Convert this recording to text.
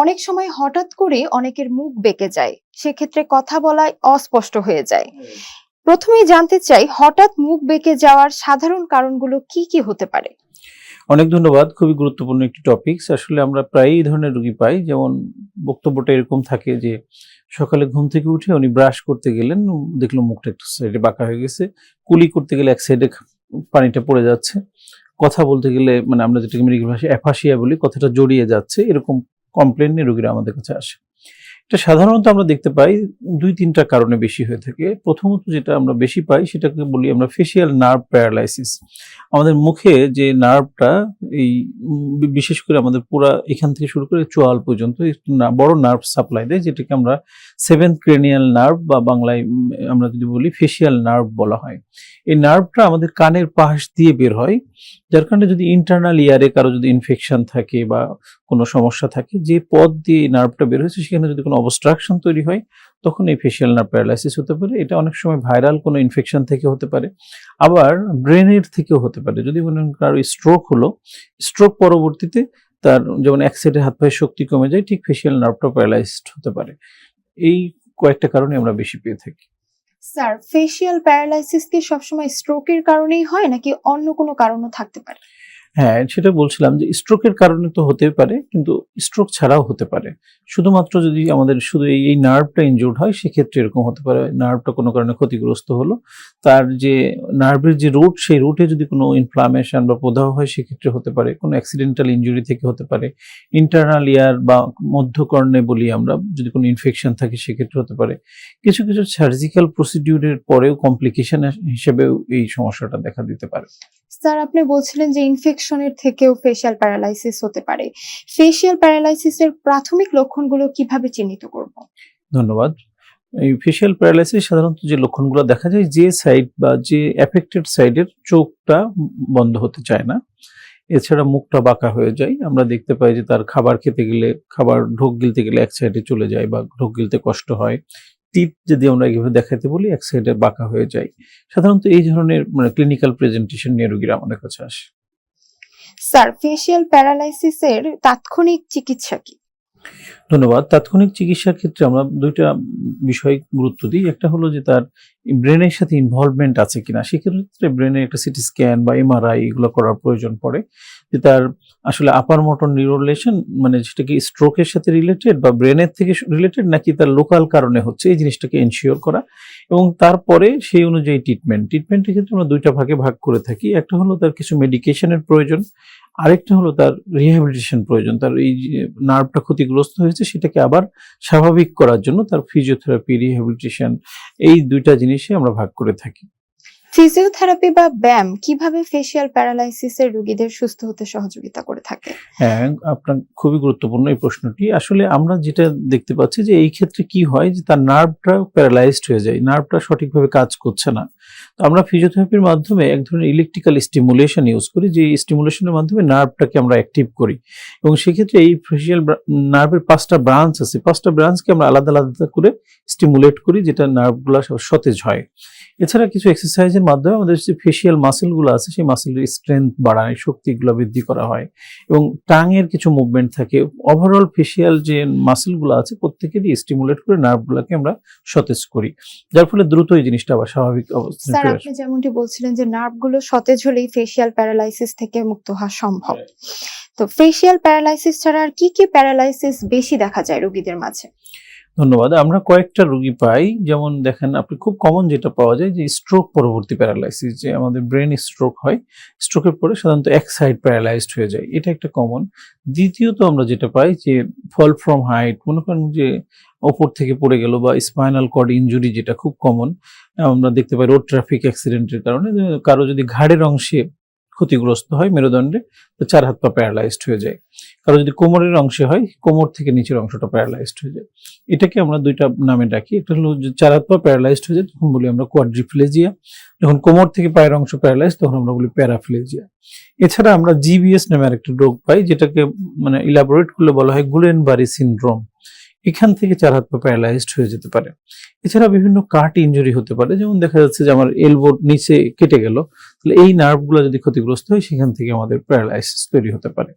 অনেক সময় হঠাৎ করে অনেকের মুখ বেঁকে যায়। সেক্ষেত্রে কথা বলায় অস্পষ্ট হয়ে যায়। প্রথমেই জানতে চাই, হঠাৎ মুখ বেঁকে যাওয়ার সাধারণ কারণগুলো কি কি হতে পারে? অনেক ধন্যবাদ, খুবই গুরুত্বপূর্ণ একটি টপিকস আসলে আমরা প্রায়ই এই ধরনের রুগী পাই। যেমন বক্তব্যটা এরকম থাকে যে, সকালে ঘুম থেকে উঠে উনি ব্রাশ করতে গেলেন দেখল মুখটা একটু সাইডে বাঁকা হয়ে গেছে। কুলি করতে গেলে এক সাইডে পানিটা পড়ে যাচ্ছে। কথা বলতে গেলে মানে আমরা যেটাকে মেডিকেল ভাষায় অ্যাফাসিয়া বলি, কথাটা জড়িয়ে যাচ্ছে। এরকম কমপ্লেন নিয়ে রুগীরা আমাদের কাছে আসে। এটা সাধারণত আমরা দেখতে পাই দুই, তিনটা কারণে বেশি হয়ে থাকে। প্রথমত যেটা আমরা বেশি পাই সেটাকে বলি আমরা ফেসিয়াল নার্ভ প্যারালাইসিস আমাদের মুখে যে নার্ভটা এই বিশেষ করে আমাদের পুরা এখান থেকে শুরু করে চোয়াল পর্যন্ত বড় নার্ভ সাপ্লাই দেয়, যেটাকে আমরা সেভেন্থ ক্রেনিয়াল নার্ভ বা বাংলায় আমরা যদি বলি ফেসিয়াল নার্ভ বলা হয়। এই নার্ভটা আমাদের কানের পাশ দিয়ে বের হয়, যার কারণে যদি ইন্টারনাল ইয়ারে কারও যদি ইনফেকশন থাকে বা কোনো সমস্যা থাকে, যে পথ দিয়ে নার্ভটা বের হয়েছে, সেখানে যদি কোনো অবস্ট্রাকশন তৈরি হয়, তখন এই ফেসিয়াল নার্ভ প্যারালাইসিস হতে পারে। এটা অনেক সময় ভাইরাল কোনো ইনফেকশন থেকে হতে পারে। আবার ব্রেনের থেকেও হতে পারে। যদি মনে কারও স্ট্রোক হলো স্ট্রোক পরবর্তীতে তার যেমন এক হাত পায়ের শক্তি কমে যায়, ঠিক ফেসিয়াল নার্ভটা প্যারালাইজড হতে পারে। এই কয়েকটা কারণে আমরা বেশি পেয়ে থাকি। স্যার ফেসিয়াল প্যারালাইসিস কি সবসময় স্ট্রোকের কারণেই হয় নাকি অন্য কোনো কারণও থাকতে পারে? হ্যাঁ সেটা বলছিলাম যে স্ট্রোকের কারণে তো হতে পারে, কিন্তু স্ট্রোক ছাড়াও হতে পারে। শুধুমাত্র যদি আমাদের শুধু এই নার্ভটা ইনজুর্ড হয়, সেক্ষেত্রে এরকম হতে পারে। নার্ভটা কোনো কারণে ক্ষতিগ্রস্ত হলো। তার যে নার্ভের যে রুট সেই রুটে যদি কোনো ইনফ্লামেশন বা প্রদাহ হয়, সেক্ষেত্রে হতে পারে। কোনো অ্যাক্সিডেন্টাল ইনজুরি থেকে হতে পারে। ইন্টারনাল ইয়ার বা মধ্যকর্ণে বলি আমরা, যদি কোনো ইনফেকশন থাকে, সেক্ষেত্রে হতে পারে। কিছু কিছু সার্জিক্যাল প্রসিডিউরের পরেও কমপ্লিকেশন হিসেবেও এই সমস্যাটা দেখা দিতে পারে। স্যার, আপনি বলছিলেন যে ইনফেকশনের থেকেও ফেসিয়াল প্যারালাইসিস হতে পারে। ফেসিয়াল প্যারালাইসিসের প্রাথমিক লক্ষণগুলো কীভাবে চিহ্নিত করব? ধন্যবাদ। এই ফেশিয়াল প্যারালাইসিস সাধারণত যে লক্ষণগুলো দেখা যায়, যে সাইড বা যে অ্যাফেক্টেড সাইডের চোখটা বন্ধ হতে চায় না। এছাড়া মুখটা বাঁকা হয়ে যায়। আমরা দেখতে পাই যে তার খাবার খেতে গেলে, খাবার ঢোক গিলতে গেলে এক সাইডে চলে যায় বা ঢোক গিলতে কষ্ট হয়। টিপ যদি আমরা এইভাবে দেখাতে বলি, এক সাইডে বাঁকা হয়ে যায়। সাধারণত এই ধরনের মানে ক্লিনিক্যাল প্রেজেন্টেশন নিয়ে রোগীরা আমাদের কাছে আসে স্যার ফেসিয়াল প্যারালাইসিসের তাৎক্ষণিক চিকিৎসা কি? ধন্যবাদ। তাৎক্ষণিক চিকিৎসার ক্ষেত্রে আমরা দুইটা বিষয় গুরুত্ব দিই। একটা হলো যে তার ব্রেনের সাথে ইনভলভমেন্ট আছে কিনা। সেক্ষেত্রে ব্রেনের একটা সিটি স্ক্যান বা এমআরআই এগুলো করার প্রয়োজন পড়ে। যে তার আসলে আপার মোটর নিউরোলেশন মানে যেটা কি স্ট্রোকের সাথে রিলেটেড বা ব্রেনের থেকে রিলেটেড নাকি তার লোকাল কারণে হচ্ছে? এই জিনিসটাকে এনশিওর করা। এবং তারপরে সেই অনুযায়ী ট্রিটমেন্ট ট্রিটমেন্টের ক্ষেত্রে আমরা দুইটা ভাগে ভাগ করে থাকি। একটা হলো তার কিছু মেডিকেশনের প্রয়োজন। আরেকটা হলো তার রিহ্যাবিলিটেশন প্রয়োজন। তার এই যে নার্ভটা ক্ষতিগ্রস্ত হয়েছে, সেটাকে আবার স্বাভাবিক করার জন্য তার ফিজিওথেরাপি রিহ্যাবিলিটেশন এই দুইটা জিনিসে আমরা ভাগ করে থাকি। ফিজিওথেরাপি বা ব্যায়াম কীভাবে ফেসিয়াল প্যারালাইসিসের রোগীদের সুস্থ হতে সহযোগিতা করে থাকে? হ্যাঁ আপনার খুবই গুরুত্বপূর্ণ এই প্রশ্নটি। আসলে আমরা যেটা দেখতে পাচ্ছি যে এই ক্ষেত্রে কি হয় যে তার নার্ভটা প্যারালাইজড হয়ে যায় নার্ভটা সঠিকভাবে কাজ করছে না। তো আমরা ফিজিওথেরাপির মাধ্যমে এক ধরনের ইলেকট্রিক্যাল স্টিমুলেশন ইউজ করি, যে স্টিমুলেশনের মাধ্যমে নার্ভটাকে আমরা অ্যাক্টিভ করি। এবং সেক্ষেত্রে এই ফেসিয়াল নার্ভের পাঁচটা ব্রাঞ্চ আছে। পাঁচটা ব্রাঞ্চকে আমরা আলাদা আলাদা করে স্টিমুলেট করি, যেটা নার্ভগুলো সতেজ হয়। এছাড়া কিছু এক্সারসাইজের মাধ্যমে আমাদের যে ফেসিয়াল মাসেলগুলো আছে সেই মাসেলের স্ট্রেংথ বাড়ায় শক্তিগুলো বৃদ্ধি করা হয় এবং টাঙের কিছু মুভমেন্ট থাকে। ওভারঅল ফেসিয়াল যে মাসেলগুলো আছে প্রত্যেকেরই স্টিমুলেট করে নার্ভগুলোকে আমরা সতেজ করি। যার ফলে দ্রুত এই জিনিসটা আবার স্বাভাবিক অবস্থানে স্যার আপনি যেমনটি বলছিলেন যে নার্ভগুলো সতেজ হলেই ফেসিয়াল প্যারালাইসিস থেকে মুক্ত হওয়া সম্ভব। তো ফেসিয়াল প্যারালাইসিস ছাড়া আর কি কি প্যারালাইসিস বেশি দেখা যায় রোগীদের মাঝে? ধন্যবাদ। আমরা কয়েকটা রোগী পাই, যেমন দেখেন আপনি খুব কমন যেটা পাওয়া যায় যে স্ট্রোক পরবর্তী প্যারালাইসিস যে আমাদের ব্রেন স্ট্রোক হয়। স্ট্রোকের পরে সাধারণত এক সাইড প্যারালাইজড হয়ে যায়। এটা একটা কমন দ্বিতীয়ত আমরা যেটা পাই যে ফল ফ্রম হাইট মনে করেন যে ওপর থেকে পড়ে গেল বা স্পাইনাল কর্ড ইনজুরি যেটা খুব কমন আমরা দেখতে পাই রোড ট্রাফিক অ্যাক্সিডেন্টের কারণে। কারও যদি ঘাড়ের অংশে ক্ষতিগ্রস্ত হয় মেরুদণ্ডে, তো চার হাত পা প্যারালাইজড হয়ে যায়। কারও যদি কোমরের অংশে হয়, কোমর থেকে নিচের অংশটা প্যারালাইজড হয়ে যায়। এটাকে আমরা দুইটা নামে ডাকি। একটা হলো চার হাত পা প্যারালাইজড হয়ে যায়, তখন বলি আমরা কোয়াড্রিফ্লেজিয়া যখন কোমর থেকে পায়ের অংশ প্যারালাইজ তখন আমরা বলি প্যারাফ্লেজিয়া এছাড়া আমরা জিবিএস নামে আরেকটা রোগ পাই, যেটাকে মানে ইলাবোরেট করলে বলা হয় গুলেনবারি সিনড্রোম এখান থেকে চার হাত পা প্যারালাইজড হয়ে যেতে পারে। এছাড়া বিভিন্ন কাট ইনজুরি হতে পারে, যেমন দেখা যাচ্ছে যে আমার এলবোর নিচে কেটে গেল। তাহলে এই নার্ভগুলো যদি ক্ষতিগ্রস্ত হয়, সেখান থেকে আমাদের প্যারালাইসিস তৈরি হতে পারে।